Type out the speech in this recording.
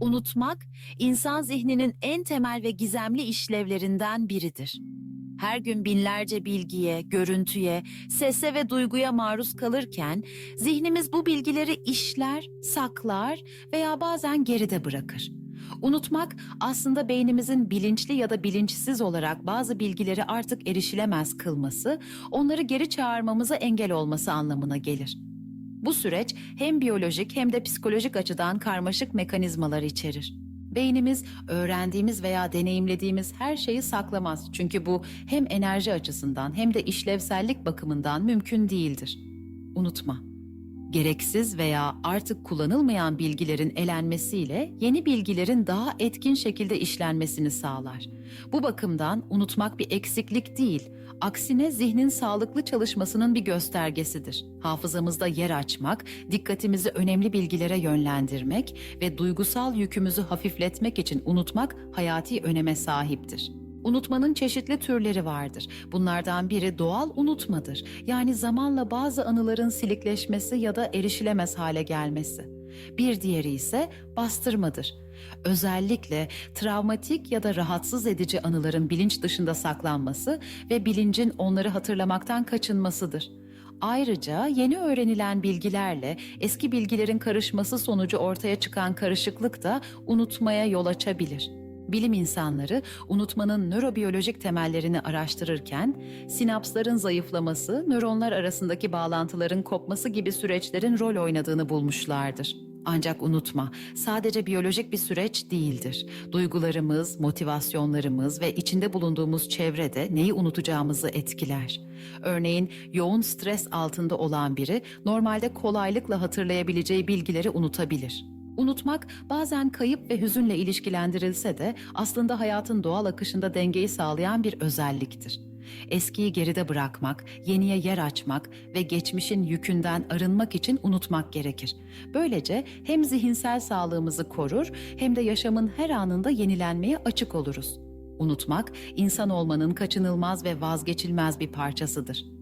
Unutmak, insan zihninin en temel ve gizemli işlevlerinden biridir. Her gün binlerce bilgiye, görüntüye, sese ve duyguya maruz kalırken zihnimiz bu bilgileri işler, saklar veya bazen geride bırakır. Unutmak aslında beynimizin bilinçli ya da bilinçsiz olarak bazı bilgileri artık erişilemez kılması, onları geri çağırmamıza engel olması anlamına gelir. Bu süreç hem biyolojik hem de psikolojik açıdan karmaşık mekanizmalar içerir. Beynimiz öğrendiğimiz veya deneyimlediğimiz her şeyi saklamaz. Çünkü bu hem enerji açısından hem de işlevsellik bakımından mümkün değildir. Unutma. Gereksiz veya artık kullanılmayan bilgilerin elenmesiyle yeni bilgilerin daha etkin şekilde işlenmesini sağlar. Bu bakımdan unutmak bir eksiklik değil, aksine zihnin sağlıklı çalışmasının bir göstergesidir. Hafızamızda yer açmak, dikkatimizi önemli bilgilere yönlendirmek ve duygusal yükümüzü hafifletmek için unutmak hayati öneme sahiptir. Unutmanın çeşitli türleri vardır. Bunlardan biri doğal unutmadır. Yani zamanla bazı anıların silikleşmesi ya da erişilemez hale gelmesi. Bir diğeri ise bastırmadır. Özellikle travmatik ya da rahatsız edici anıların bilinç dışında saklanması ve bilincin onları hatırlamaktan kaçınmasıdır. Ayrıca yeni öğrenilen bilgilerle eski bilgilerin karışması sonucu ortaya çıkan karışıklık da unutmaya yol açabilir. Bilim insanları unutmanın nörobiyolojik temellerini araştırırken sinapsların zayıflaması, nöronlar arasındaki bağlantıların kopması gibi süreçlerin rol oynadığını bulmuşlardır. Ancak unutma, sadece biyolojik bir süreç değildir. Duygularımız, motivasyonlarımız ve içinde bulunduğumuz çevre de neyi unutacağımızı etkiler. Örneğin yoğun stres altında olan biri normalde kolaylıkla hatırlayabileceği bilgileri unutabilir. Unutmak bazen kayıp ve hüzünle ilişkilendirilse de aslında hayatın doğal akışında dengeyi sağlayan bir özelliktir. Eskiyi geride bırakmak, yeniye yer açmak ve geçmişin yükünden arınmak için unutmak gerekir. Böylece hem zihinsel sağlığımızı korur hem de yaşamın her anında yenilenmeye açık oluruz. Unutmak, insan olmanın kaçınılmaz ve vazgeçilmez bir parçasıdır.